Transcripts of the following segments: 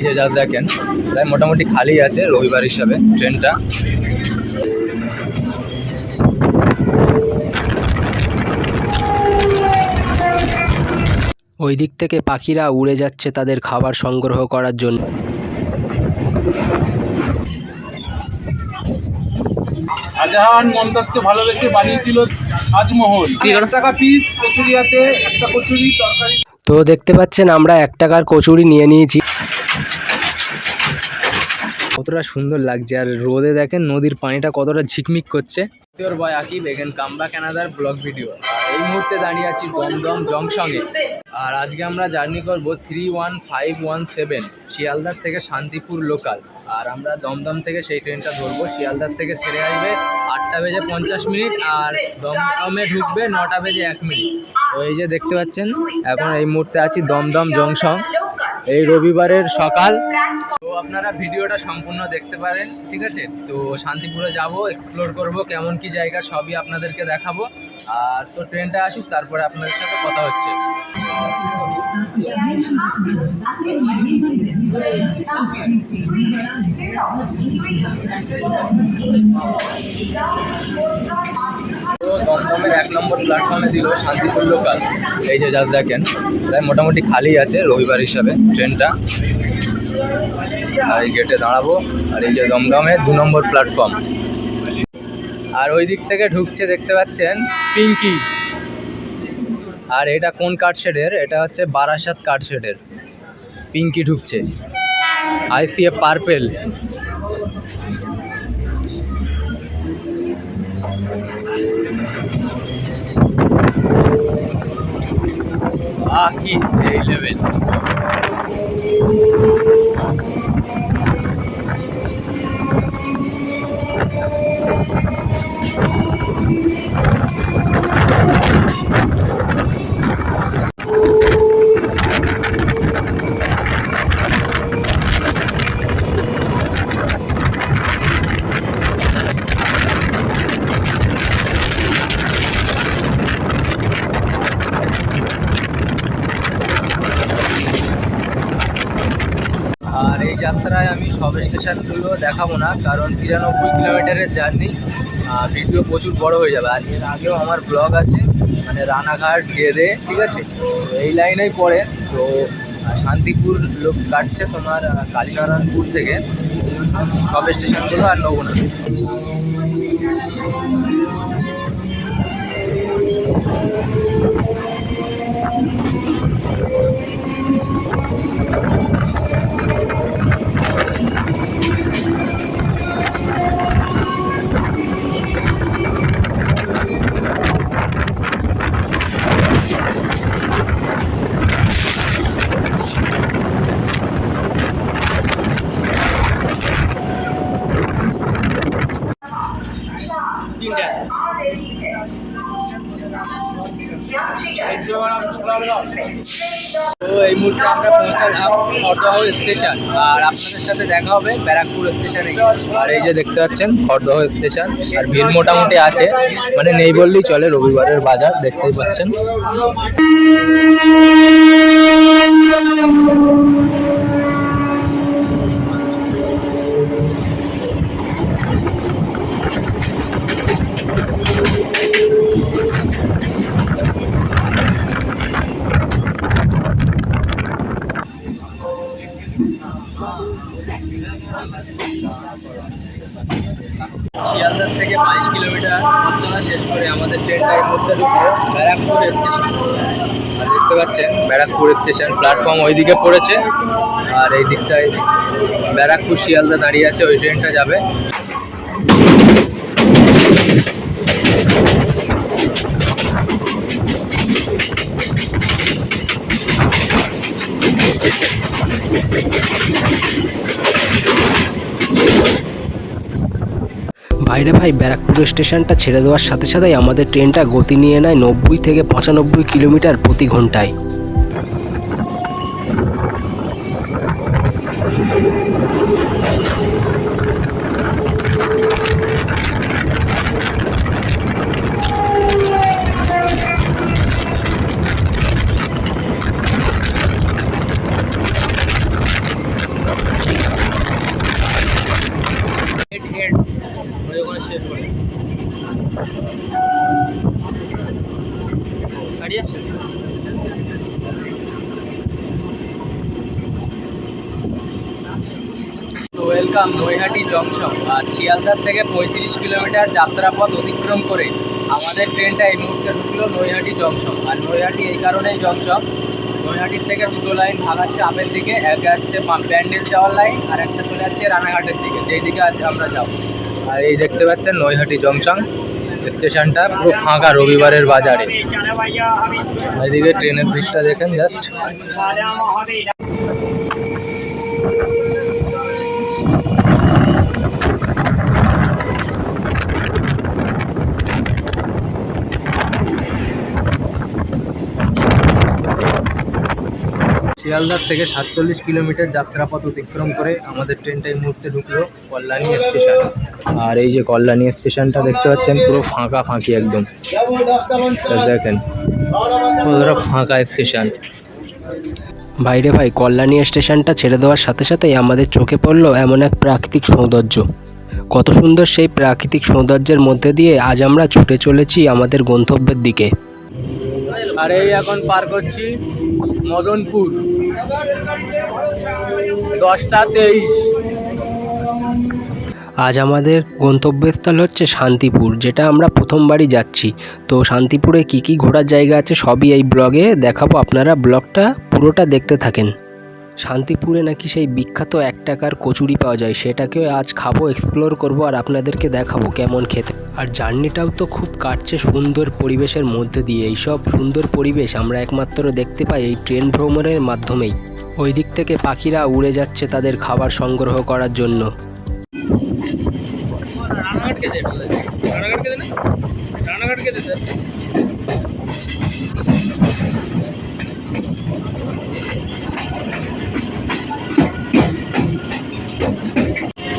যে যা দেখেন প্রায় মোটামুটি খালি আছে রবিবার হিসাবে ট্রেনটা। ওই দিক থেকে পাখিরা উড়ে যাচ্ছে তাদের খাবার সংগ্রহ করার জন্য। শাহজাহান মমতাজকে ভালোবেসে বানিয়েছিল তাজমহল। এক টাকা পিস কচুরি আছে একটা কচুরি তরকারি তো দেখতে পাচ্ছেন, আমরা এক টাকার কচুরি নিয়ে নিয়েছি। কতটা সুন্দর লাগছে, আর রোদে দেখেন নদীর পানিটা কতটা ঝিকমিক করছে। তোর বয় আকিব এখান কাম ক্যানাদার ব্লগ ভিডিও এই মুহূর্তে দাঁড়িয়ে আছি দমদম জংশনে। আর আজকে আমরা জার্নি করব three one five one seven শিয়ালদার থেকে শান্তিপুর লোকাল আর আমরা দমদম থেকে সেই ট্রেনটা ধরবো। শিয়ালদার থেকে ছেড়ে আসবে আটটা বেজে পঞ্চাশ মিনিট আর দমদমে ঢুকবে নটা বেজে এক মিনিট। ওই যে দেখতে পাচ্ছেন, এখন এই মুহূর্তে আছি দমদম জংশন। এই রবিবারের সকাল। তো আপনারা ভিডিওটা সম্পূর্ণ দেখতে পারেন, ঠিক আছে? তো শান্তিপুরে যাব এক্সপ্লোর করব, কেমন কি জায়গা, সবই আপনাদেরকে দেখাবো। আর তো ট্রেনটা আসুক, তারপরে আপনাদের সাথে কথা হচ্ছে। দমদমের এক নম্বর প্ল্যাটফর্মে এই যে যা দেখেন, প্রায় মোটামুটি খালি আছে রবিবার হিসাবে ট্রেনটা। আর এই গেটে দাঁড়াবো। আর এই যে দমদমে দু নম্বর প্ল্যাটফর্ম আর ওই দিক থেকে ঢুকছে দেখতে পাচ্ছেন পিঙ্কি। আর এটা কোন কার্ড শেডের এটা হচ্ছে বারাসাত কার্ড শেডের পিঙ্কি ঢুকছে। আইসিএ পার্পেল আহ কি এই লেভেল আর এই যাত্রায় আমি সব স্টেশনগুলো দেখাবো না, কারণ তিরানব্বই কিলোমিটারের জার্নি ভিডিও প্রচুর বড় হয়ে যাবে। আর এর আগেও আমার ব্লগ আছে মানে রানাঘাট, গেদে, ঠিক আছে? এই লাইনেই পড়ে। তো শান্তিপুর লোক কাটছে তোমার কালীনারায়ণপুর থেকে। সব স্টেশনগুলো আর নেব না তো এই মুহূর্তে আমরা পৌঁছালাম খড়দহ স্টেশন। আর আপনাদের সাথে দেখা হবে ব্যারাকপুর স্টেশনে। আর এই যে দেখতে পাচ্ছেন, খড়দহ স্টেশন। আর ভিড় মোটামুটি আছে। মানে নেই বললেই চলে, রবিবারের বাজার, দেখতেই পাচ্ছেন। শিয়ালদার থেকে বাইশ কিলোমিটার পথ চলা শেষ করে আমাদের ট্রেনটা এই মুহূর্তে ঢুকলো ব্যারাকপুর স্টেশন আর দেখতে পাচ্ছেন স্টেশন প্ল্যাটফর্ম ওইদিকে পড়েছে। আর এই দিকটায় ব্যারাকপুর শিয়ালদা দাঁড়িয়ে আছে, ওই ট্রেনটা যাবে। বাইরে ভাই, ব্যারাকপুর স্টেশনটা ছেড়ে দেওয়ার সাথে সাথেই আমাদের ট্রেনটা গতি নিয়ে নেয় নব্বই থেকে পঁচানব্বই কিলোমিটার প্রতি ঘন্টায় কাম নৈহাটি জংশন। আর শিয়ালদার থেকে পঁয়ত্রিশ কিলোমিটার যাত্রাপথ অতিক্রম করে আমাদের ট্রেনটা এই মুহূর্তে ঢুকলো নৈহাটি জংশন। আর নৈহাটি এই কারণেই জংশন। নৈহাটির থেকে দুটো লাইন ভাগাচ্ছে আপের দিকে হচ্ছে পা- ব্যান্ডেল যাওয়ার লাইন, আর একটা চলে যাচ্ছে রানাঘাটের দিকে। যেই দিকে আজ আমরা যাব। আর এই দেখতে পাচ্ছেন নৈহাটি জংশন। স্টেশনটা পুরো ফাঁকা রবিবারের বাজারে। এদিকে ট্রেনের ভিড়টা দেখেন জাস্ট শিয়ালদার থেকে সাতচল্লিশ কিলোমিটার যাত্রাপথ অতিক্রম করে আমাদের ট্রেনটা এই মুহূর্তে ঢুকলো কল্যাণী স্টেশন। আর এই যে কল্যাণী স্টেশনটা দেখতে পাচ্ছেন, পুরো ফাঁকা ফাঁকি একদম। দেখেন, পুরো ফাঁকা স্টেশন। বাইরে ভাই, কল্যাণী স্টেশনটা ছেড়ে দেওয়ার সাথে সাথেই আমাদের চোখে পড়ল এমন এক প্রাকৃতিক সৌন্দর্য। কত সুন্দর সেই প্রাকৃতিক সৌন্দর্যের মধ্যে দিয়ে আজ আমরা ছুটে চলেছি আমাদের গন্তব্যের দিকে। আর এই এখন পার করছি মদনপুর। দশটা তেইশ। আজ আমাদের গন্তব্যস্থল হচ্ছে শান্তিপুর, যেটা আমরা প্রথমবারই যাচ্ছি। তো শান্তিপুরে কি কি ঘোরার জায়গা আছে সবই এই ব্লগে দেখাবো। আপনারা ব্লগটা পুরোটা দেখতে থাকেন। শান্তিপুরে নাকি সেই বিখ্যাত এক টাকার কচুরি পাওয়া যায়, সেটাকেও আজ খাব এক্সপ্লোর করব আর আপনাদেরকে দেখাবো কেমন খেতে। আর জার্নিটাও তো খুব কাটছে সুন্দর পরিবেশের মধ্যে দিয়ে। এইসব সুন্দর পরিবেশ আমরা একমাত্র দেখতে পাই এই ট্রেন ভ্রমণের মাধ্যমেই। ওই দিক থেকে পাখিরা উড়ে যাচ্ছে তাদের খাবার সংগ্রহ করার জন্য।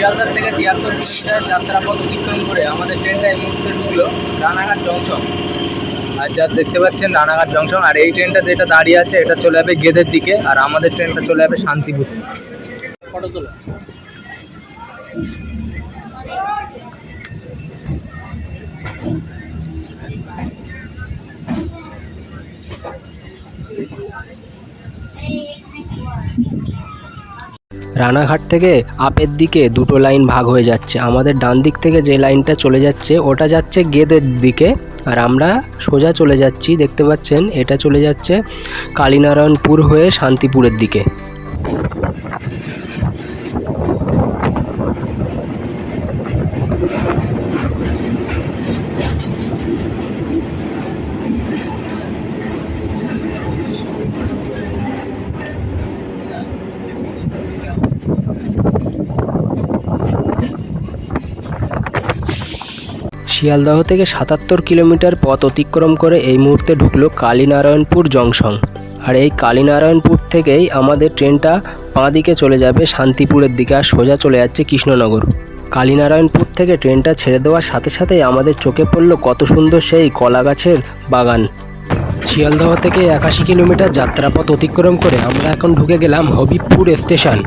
শিয়ালদার থেকে তিয়াত্তর কিলোমিটার যাত্রাপথ অতিক্রম করে আমাদের ট্রেনটা এই মুহূর্তে ঢুকলো রানাঘাট জংশন। আর যা দেখতে পাচ্ছেন রানাঘাট জংশন আর এই ট্রেনটা যেটা দাঁড়িয়ে আছে এটা চলে যাবে গেদের দিকে আর আমাদের ট্রেনটা চলে যাবে শান্তিপুর। ফটো তোলা। রানাঘাট থেকে আপের দিকে দুটো লাইন ভাগ হয়ে যাচ্ছে। আমাদের ডান দিক থেকে যে লাইনটা চলে যাচ্ছে, ওটা যাচ্ছে গেদের দিকে। আর আমরা সোজা চলে যাচ্ছি, দেখতে পাচ্ছেন, এটা চলে যাচ্ছে কালীনারায়ণপুর হয়ে শান্তিপুরের দিকে। শিয়ালদহ থেকে সাতাত্তর কিলোমিটার পথ অতিক্রম করে এই মুহূর্তে ঢুকলো কালীনারায়ণপুর জংশন। আর এই কালীনারায়ণপুর থেকেই আমাদের ট্রেনটা বাঁ দিকে চলে যাবে শান্তিপুরের দিকে আর সোজা চলে যাচ্ছে কৃষ্ণনগর। কালীনারায়ণপুর থেকে ট্রেনটা ছেড়ে দেওয়ার সাথে সাথেই আমাদের চোখে পড়ল কত সুন্দর সেই কলা গাছের বাগান। শিয়ালদহ থেকে একাশি কিলোমিটার যাত্রাপথ অতিক্রম করে আমরা এখন ঢুকে গেলাম হবিবপুর স্টেশন।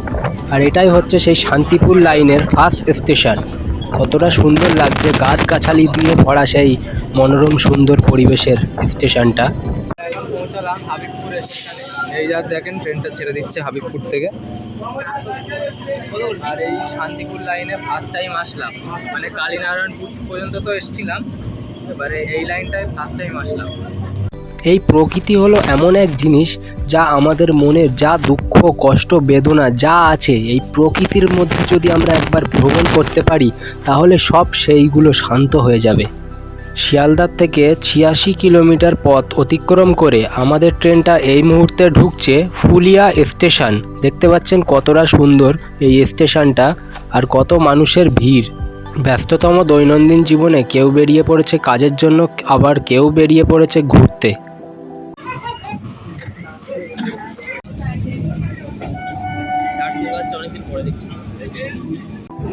আর এটাই হচ্ছে সেই শান্তিপুর লাইনের ফার্স্ট স্টেশন কতটা সুন্দর লাগছে গাছ গাছালি দিয়ে ভরা সেই মনোরম, সুন্দর পরিবেশের স্টেশনটা। পৌঁছালাম হাবিবপুর স্টেশনে এই যা দেখেন ট্রেনটা ছেড়ে দিচ্ছে হাবিবপুর থেকে। আর এই শান্তিপুর লাইনে ফার্স্ট টাইম আসলাম। মানে কালীনারায়ণপুর পর্যন্ত তো এসছিলাম। এবারে এই লাইনটায় ফার্স্ট টাইম আসলাম। এই প্রকৃতি হলো এমন এক জিনিস যা আমাদের মনের যা দুঃখ, কষ্ট, বেদনা যা আছে, এই প্রকৃতির মধ্যে যদি আমরা একবার ভ্রমণ করতে পারি, তাহলে সব সেইগুলো শান্ত হয়ে যাবে। শিয়ালদার থেকে ছিয়াশি কিলোমিটার পথ অতিক্রম করে আমাদের ট্রেনটা এই মুহূর্তে ঢুকছে ফুলিয়া স্টেশন। দেখতে পাচ্ছেন কতটা সুন্দর এই স্টেশনটা আর কত মানুষের ভিড়। ব্যস্ততম দৈনন্দিন জীবনে কেউ বেরিয়ে পড়েছে কাজের জন্য, আবার কেউ বেরিয়ে পড়েছে ঘুরতে।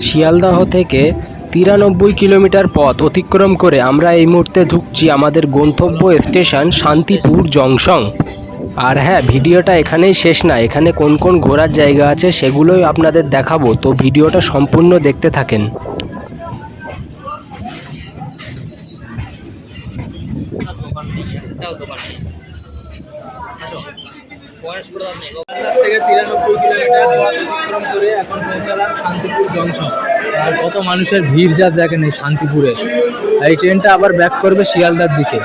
শিয়ালদাহ থেকে তিরানব্বই কিলোমিটার পথ অতিক্রম করে আমরা এই মুহূর্তে ঢুকছি আমাদের গন্তব্য স্টেশন শান্তিপুর জংশন। আর হ্যাঁ ভিডিওটা এখানেই শেষ না, এখানে কোন কোন ঘোরার জায়গা আছে সেগুলোই আপনাদের দেখাবো, তো ভিডিওটা সম্পূর্ণ দেখতে থাকেন। থেকে তিরানব্বই কিলোমিটার পথ অতিক্রম করে এখন পৌঁছালাম শান্তিপুর জংশন। আর কত মানুষের ভিড় যা দেখেন এই শান্তিপুরে। এই ট্রেনটা আবার ব্যাক করবে শিয়ালদার দিকে।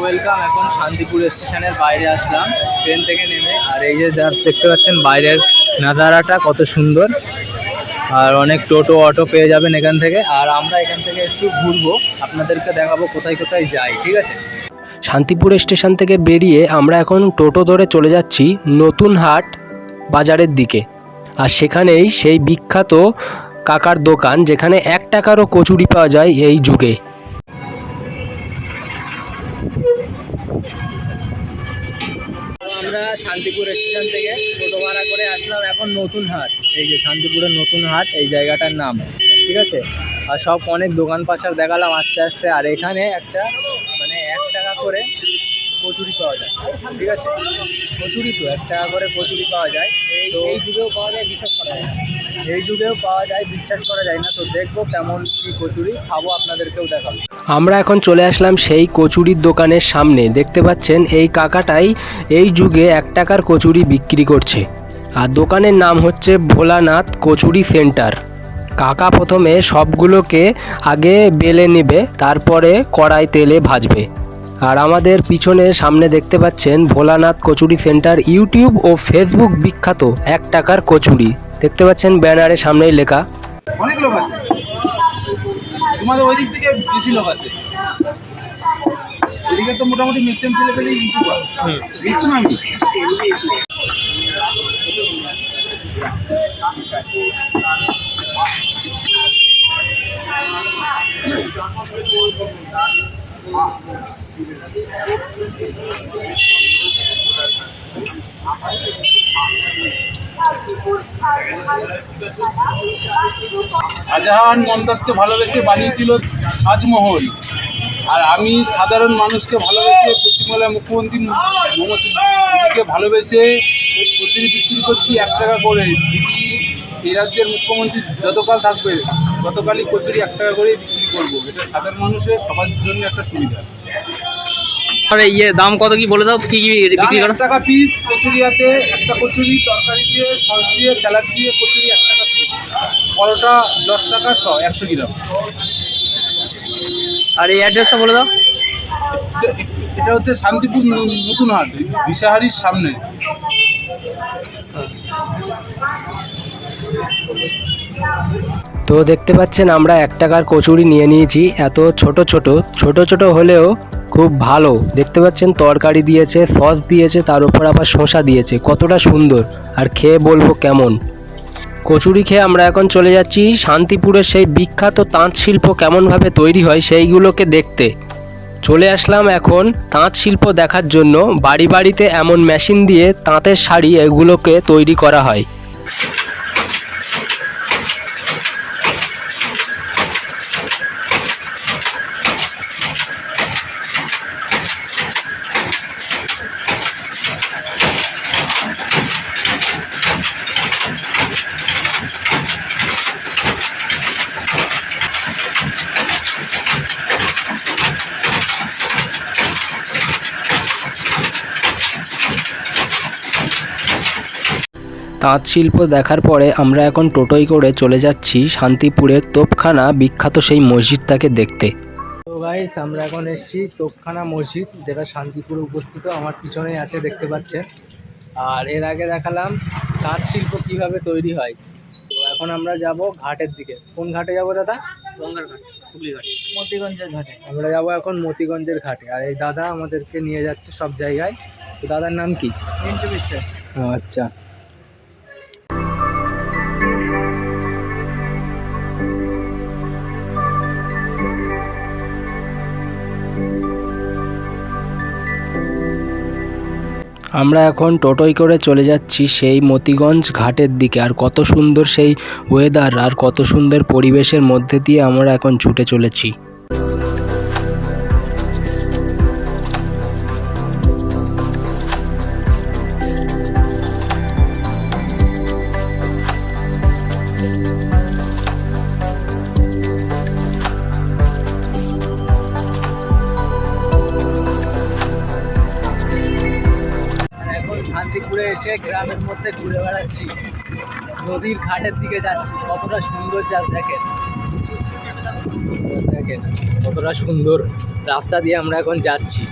ওয়েলকাম এখন শান্তিপুর স্টেশনের বাইরে আসলাম। ট্রেন থেকে নেমে। আর এই যে যার দেখতে পাচ্ছেন, বাইরের নাজারাটা কত সুন্দর। আর অনেক টোটো, অটো পেয়ে যাবেন এখান থেকে। আর আমরা এখান থেকে একটু ঘুরবো। আপনাদেরকে দেখাবো কোথায় কোথায় যাই, ঠিক আছে? শান্তিপুর স্টেশন থেকে বেরিয়ে আমরা এখন টোটো ধরে চলে যাচ্ছি নতুন হাট বাজারের দিকে। আর সেখানেই সেই বিখ্যাত কাকার দোকান যেখানে এক টাকারও কচুরি পাওয়া যায় এই যুগে। আমরা শান্তিপুর স্টেশন থেকে টোটো ভাড়া করে আসলাম এখন নতুন হাট। এই যে শান্তিপুরের নতুন হাট, এই জায়গাটার নাম। ঠিক আছে? আর সব অনেক দোকান পাচার দেখালাম আস্তে আস্তে। আর এখানে একটা করে কচুরি পাওয়া যায়। ঠিক আছে? কচুরি তো এক টাকা করে কচুরি পাওয়া যায়। এই এই যুগেও পাওয়া যায় বিশ্বাস করা যায় এই যুগেও পাওয়া যায় বিশ্বাস করা যায় না। তো দেখব কেমন কি কচুরি খাব আপনাদেরকেও দেখাবো। আমরা এখন চলে আসলাম সেই কচুরির দোকানের সামনে। দেখতে পাচ্ছেন এই কাকাটাই এই যুগে এক টাকার কচুরি বিক্রি করছে। আর দোকানের নাম হচ্ছে ভোলানাথ কচুরি সেন্টার। কাকা প্রথমে সবগুলোকে আগে বেলে নেবে তারপরে কড়াই তেলে ভাজবে। আর আমাদের পিছনে সামনে দেখতে পাচ্ছেন ভোলানাথ কচুরি সেন্টার ইউটিউব ও ফেসবুক বিখ্যাত এক টাকার কচুরি। দেখতে পাচ্ছেন ব্যানারে সামনেই লেখা। অনেক লোক আছে। তোমাদের ওই দিক থেকে বেশি লোক আছে। এদিকে তো মোটামুটি ম্যাক্সিমাম ইউটিউবার আমি? শাহজাহান মমতাজকে ভালোবেসে বানিয়েছিল তাজমহল। আর আমি সাধারণ মানুষকে ভালোবেসে পশ্চিমবাংলার মুখ্যমন্ত্রী মমতাকে ভালোবেসে কচুরি বিক্রি করছি এক টাকা করে। দিদি এই রাজ্যের মুখ্যমন্ত্রী যতকাল থাকবে ততকালই কচুরি এক টাকা করে বিক্রি করব। এটা সাধারণ মানুষের সবার জন্য একটা সুবিধা। আরে ইয়ে দাম কত কি বলে দাও? কি কি বিক্রি করো? এক টাকা পিস কচুরি আছে একটা কচুরি তরকারি দিয়ে সস দিয়ে স্যালাড দিয়ে কচুরি এক টাকা পিস পরোটা দশ টাকা শ একশো গ্রাম। আর এই অ্যাড্রেসটা বলে দাও। এটা- এটা হচ্ছে শান্তিপুর নতুন হাট দিশাহারির সামনে। তো দেখতে পাচ্ছেন আমরা এক টাকার কচুরি নিয়ে নিয়েছি। এত ছোট ছোট ছোট ছোট হলেও খুব ভালো। দেখতে পাচ্ছেন তরকারি দিয়েছে, সস দিয়েছে, তার উপর আবার শসা দিয়েছে। কতটা সুন্দর। আর খেয়ে বলব কেমন। কচুরি খেয়ে আমরা এখন চলে যাচ্ছি শান্তিপুরের সেই বিখ্যাত তাঁত শিল্প কেমনভাবে তৈরি হয় সেইগুলোকে দেখতে। চলে আসলাম এখন তাঁত শিল্প দেখার জন্য। বাড়ি বাড়িতে এমন মেশিন দিয়ে তাঁতের শাড়ি এগুলোকে তৈরি করা হয়। তাঁত শিল্প দেখার পরে আমরা এখন টোটোয় করে চলে যাচ্ছি শান্তিপুরের তোপখানা বিখ্যাত সেই মসজিদটাকে দেখতে। তো গাইস আমরা এখন এসেছি তোপখানা মসজিদ যেটা শান্তিপুরে উপস্থিত আমার পিছনেই আছে দেখতে পাচ্ছেন। আর এর আগে দেখালাম তাঁত শিল্প কীভাবে তৈরি হয়। তো এখন আমরা যাব ঘাটের দিকে। কোন ঘাটে যাব দাদা? গঙ্গার ঘাট হুগলি মতিগঞ্জের ঘাটে। আমরা যাব এখন মতিগঞ্জের ঘাটে। আর এই দাদা আমাদেরকে নিয়ে যাচ্ছে সব জায়গায়। তো দাদার নাম কি? মিন্টু বিশ্বাস। আচ্ছা। আমরা এখন টোটোয় করে চলে যাচ্ছি সেই মতিগঞ্জ ঘাটের দিকে। আর কত সুন্দর সেই ওয়েদার আর কত সুন্দর পরিবেশের মধ্যে দিয়ে আমরা এখন ছুটে চলেছি। বেড়াচ্ছি নদীর ঘাটের দিকে যাচ্ছি। কতটা সুন্দর যা দেখেন। দেখেন, কতটা সুন্দর রাস্তা দিয়ে আমরা এখন যাচ্ছি।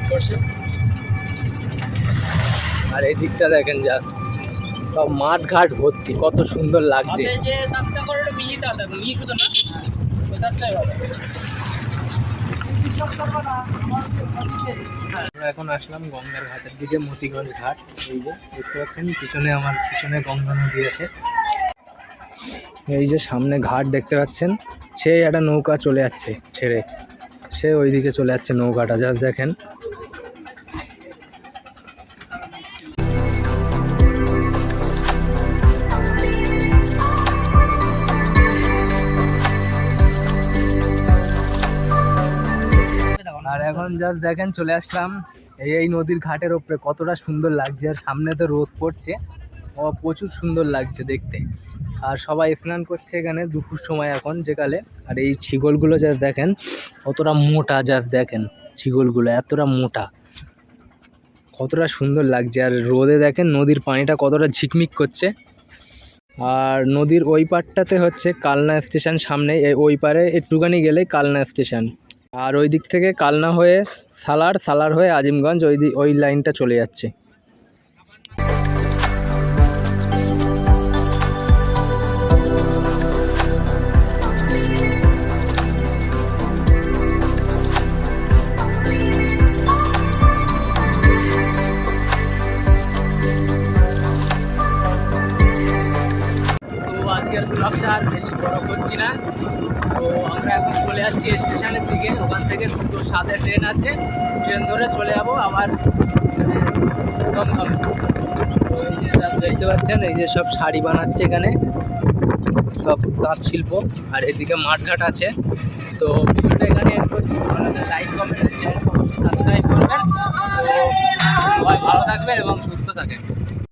আর এই দিকটা দেখেন যা, সব মাঠ ঘাট ভর্তি, কত সুন্দর লাগছে। আমরা এখন আসলাম গঙ্গার ঘাটের দিকে, মতিগঞ্জ ঘাট। এই যে, দেখতে পাচ্ছেন, পিছনে আমার, পিছনে গঙ্গা নদী আছে। এই যে সামনে ঘাট দেখতে পাচ্ছেন, সেই একটা নৌকা চলে যাচ্ছে ছেড়ে। সে ওইদিকে চলে যাচ্ছে নৌকাটা যা দেখেন। এখন জাস্ট দেখেন চলে আসলাম। এই এই নদীর ঘাটের ওপরে কতটা সুন্দর লাগছে। আর সামনে তো রোদ পড়ছে। ও, প্রচুর সুন্দর লাগছে দেখতে। আর সবাই স্নান করছে এখানে দুপুর সময় এখন যেকালে আর এই ছিগলগুলো জাস্ট দেখেন, কতটা মোটা জাস্ট দেখেন ছিগলগুলো এতটা মোটা। কতটা সুন্দর লাগছে। আর রোদে দেখেন নদীর পানিটা কতটা ঝিকমিক করছে। আর নদীর ওই পারটাতে হচ্ছে কালনা স্টেশন সামনে। ওই পারে একটুখানি গেলেই কালনা স্টেশন। আর ওই দিক থেকে কালনা হয়ে সালার সালার হয়ে আজিমগঞ্জ, ওই ওই লাইনটা চলে যাচ্ছে। আর বেশি বড় করছি না। তো আমরা এখন চলে যাচ্ছি স্টেশনের দিকে। ওখান থেকে দুটো সাদের ট্রেন আছে। ট্রেন ধরে চলে যাব আবার দেখতে পাচ্ছেন, এই যে সব শাড়ি বানাচ্ছে এখানে। সব তাঁত শিল্প। আর এদিকে মাঠঘাট আছে। তো ভিডিওটা এখানে এড করছি। ভালো লাইক কমেন্ট সাবস্ক্রাইব করবেন। তো সবাই ভালো থাকবেন এবং সুস্থ থাকেন